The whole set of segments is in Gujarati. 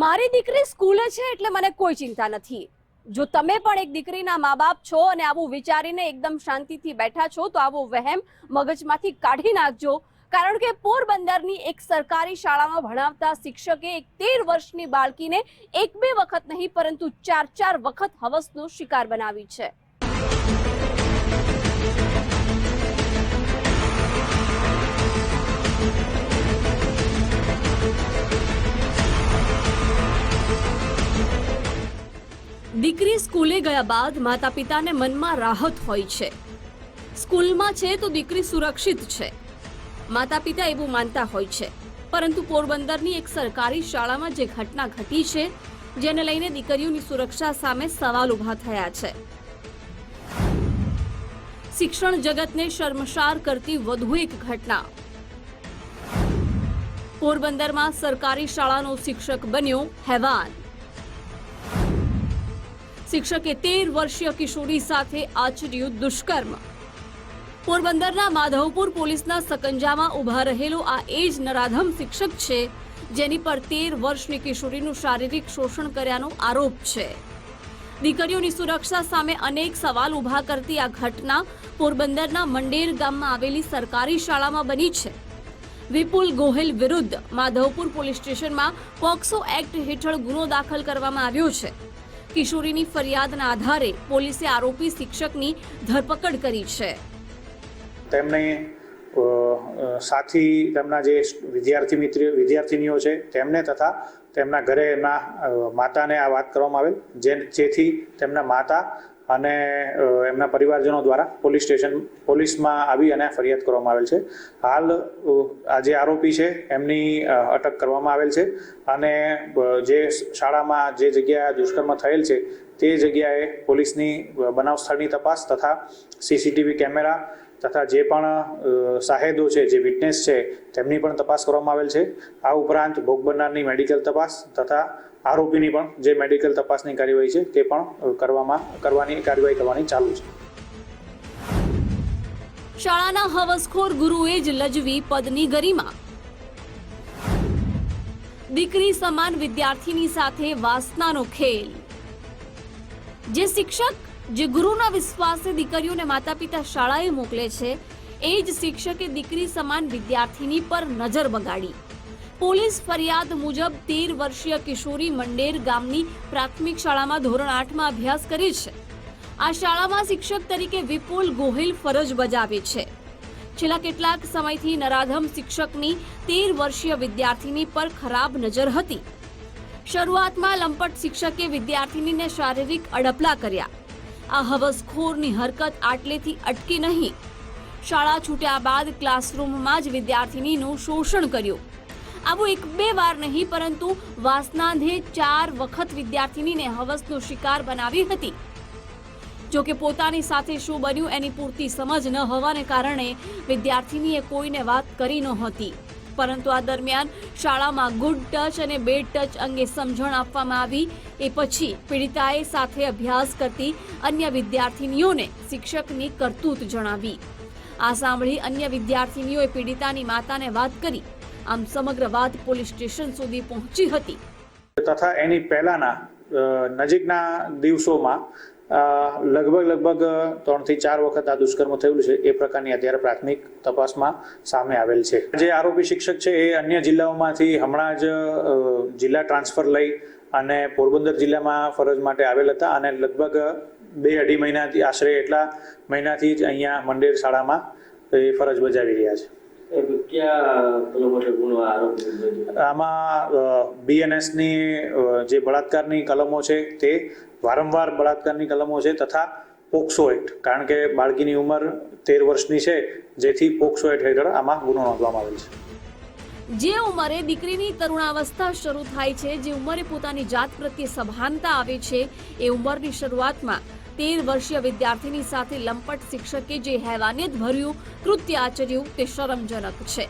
મારી દીકરી સ્કૂલે છે એટલે મને કોઈ ચિંતા નથી. જો તમે પણ એક દીકરીના મા બાપ છો અને આવું વિચારીને એકદમ શાંતિથી બેઠા છો, તો આવો વહેમ મગજમાંથી કાઢી નાખજો. કારણ કે પોરબંદરની એક સરકારી શાળામાં ભણાવતા શિક્ષકે એક તેર વર્ષની બાળકીને એક બે વખત નહીં, પરંતુ ચાર ચાર વખત હવસનો શિકાર બનાવી છે. દીકરી સ્કૂલે ગયા બાદ માતા પિતાને મનમાં રાહત હોય છે. સ્કૂલમાં છે તો દીકરી સુરક્ષિત છે. માતા પિતા એવું માનતા હોય છે. પરંતુ પોરબંદરની એક સરકારી શાળામાં જે ઘટના ઘટી છે, જેને લઈને દીકરીઓની સુરક્ષા સામે સવાલ ઊભા થયા છે. શિક્ષણ જગતને શર્મસાર કરતી વધુ એક ઘટના. પોરબંદરમાં સરકારી શાળાનો શિક્ષક બન્યો હેવાન. શિક્ષકે તેર વર્ષીય કિશોરી સાથે આચર્યું દુષ્કર્મ. પોરબંદરના માધવપુર પોલીસના સકંજામાં ઊભા રહેલો આ એ જ નરાધમ શિક્ષક છે, જેની પર તેર વર્ષની કિશોરીનું શારીરિક શોષણ કર્યાનો આરોપ છે. દીકરીઓની સુરક્ષા સામે અનેક સવાલ ઊભા કરતી આ ઘટના પોરબંદરના મંડેર ગામમાં આવેલી સરકારી શાળામાં બની છે. વિપુલ ગોહિલ વિરુદ્ધ માધવપુર પોલીસ સ્ટેશનમાં પોક્સો એક્ટ હેઠળ ગુનો દાખલ કરવામાં આવ્યો છે. કિશોરીની ફરિયાદના આધારે પોલીસે આરોપી શિક્ષકની ધરપકડ કરી છે. અ, સાથી તેમના જે વિદ્યાર્થી મિત્ર વિદ્યાર્થીનીઓ છે તેમને તથા તેમના ઘરે એમના માતાને આ વાત કરવામાં આવેલ જેથી તેમના માતા અને એમના પરિવારજનો દ્વારા પોલીસ સ્ટેશન, પોલીસમાં આવી અને ફરિયાદ કરવામાં આવેલ છે. હાલ આ જે આરોપી છે, એમની અટક કરવામાં આવેલ છે અને જે શાળામાં જે જગ્યા દુષ્કર્મ થયેલ છે, તે જગ્યાએ પોલીસની બનાવ સ્થળની તપાસ તથા સીસીટીવી કેમેરા તથા જે પણ સાહેદો છે, જે વિટનેસ છે, તેમની પણ તપાસ કરવામાં આવેલ છે. આ ઉપરાંત ભોગ બનનારની મેડિકલ તપાસ તથા આરોપીની પણ જે મેડિકલ તપાસની કાર્યવાહી છે તે પણ કરવામાં, કરવાની, કાર્યવાહી કરવાની ચાલુ છે. શાળાના હવસખોર ગુરુએ જ લજવી પદની ગરિમા. દીકરી સમાન વિદ્યાર્થીની સાથે વાસનાનો ખેલ. જે શિક્ષક, જે ગુરુના વિશ્વાસે દીકરીઓને માતા પિતા શાળાએ મોકલે છે, એ જ શિક્ષકે દીકરી સમાન વિદ્યાર્થીની પર નજર બગાડી. પોલીસ ફરિયાદ મુજબ તેર વર્ષીય કિશોરી મંડેર ગામની પ્રાથમિક શાળામાં ધોરણ આઠમાં અભ્યાસ કરે છે. આ શાળામાં શિક્ષક તરીકે વિપુલ ગોહિલ ફરજ બજાવે છે. છેલ્લા કેટલાક સમયથી નરાધમ શિક્ષકની તેર વર્ષીય વિદ્યાર્થીની પર ખરાબ નજર હતી. શરૂઆતમાં લંપટ શિક્ષકે વિદ્યાર્થીનીને શારીરિક અડપલા કર્યા. આ હવસખોરની હરકત આટલેથી અટકી નહીં. શાળા છૂટ્યા બાદ ક્લાસરૂમમાં જ વિદ્યાર્થીનીનું શોષણ કર્યું. આવું એક બે વાર નહીં, પરંતુ વાસનાંધે ચાર વખત વિદ્યાર્થીનીને હવસનો શિકાર બનાવી હતી. જો કે પોતાની સાથે શું બન્યું એની પૂરતી સમજ ન હોવાને કારણે વિદ્યાર્થીનીએ કોઈને વાત કરી નહોતી પરંતુ આ દરમિયાન શાળામાં ગુડ ટચ અને બેડ ટચ અંગે સમજણ આપવામાં આવી. એ પછી પીડિતાએ સાથે અભ્યાસ કરતી અન્ય વિદ્યાર્થીનીઓને શિક્ષકની કરતૂત જણાવી. આ સાંભળી અન્ય વિદ્યાર્થીનીઓએ પીડિતાની માતાને વાત કરી. આમ સમગ્ર વાત પોલીસ સ્ટેશન સુધી પહોંચી હતી. તથા એની પહેલાના નજીકના દિવસોમાં લગભગ લગભગ ત્રણથી ચાર વખત આ દુષ્કર્મ થયેલું છે એ પ્રકારની અત્યારે પ્રાથમિક તપાસમાં સામે આવેલ છે. જે આરોપી શિક્ષક છે એ અન્ય જિલ્લાઓમાંથી હમણાં જ જિલ્લા ટ્રાન્સફર લઈ અને પોરબંદર જિલ્લામાં ફરજ માટે આવેલ હતા અને લગભગ બે અઢી મહિનાથી આશરે એટલા મહિનાથી જ અહીંયા મંડેર શાળામાં એ ફરજ બજાવી રહ્યા છે. આમાં બીએનએસની જે બળાત્કારની કલમો છે તે વારંવાર બળાત્કારની કલમો છે તથા પોક્સો એક્ટ કારણ કે બાળકીની ઉંમર તેર વર્ષની છે, જેથી પોક્સો એક્ટ હેઠળ આમાં ગુનો નોંધવામાં આવેલ છે. જે ઉંમરે દીકરીની તરુણાવસ્થા શરૂ થાય છે, જે ઉંમરે પોતાની જાત પ્રત્યે સભાનતા આવે છે, એ ઉંમરની શરૂઆતમાં તેર વર્ષીય વિદ્યાર્થીની સાથે લંપટ શિક્ષકે જે હેવાનિયત ભર્યું, કૃત્ય આચર્યું, તે શરમજનક છે.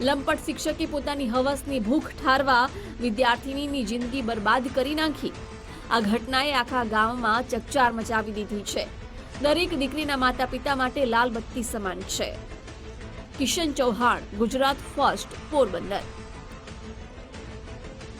લંપટ શિક્ષકે પોતાની હવસની ભૂખ ઠારવા વિદ્યાર્થીનીની જિંદગી બરબાદ કરી નાખી. આ ઘટનાએ આખા ગામમાં ચકચાર મચાવી દીધી છે. દરેક દીકરીના માતા પિતા માટે લાલ બત્તી સમાન છે. કિશન ચૌહાણ ગુજરાત ફર્સ્ટ પોરબંદર.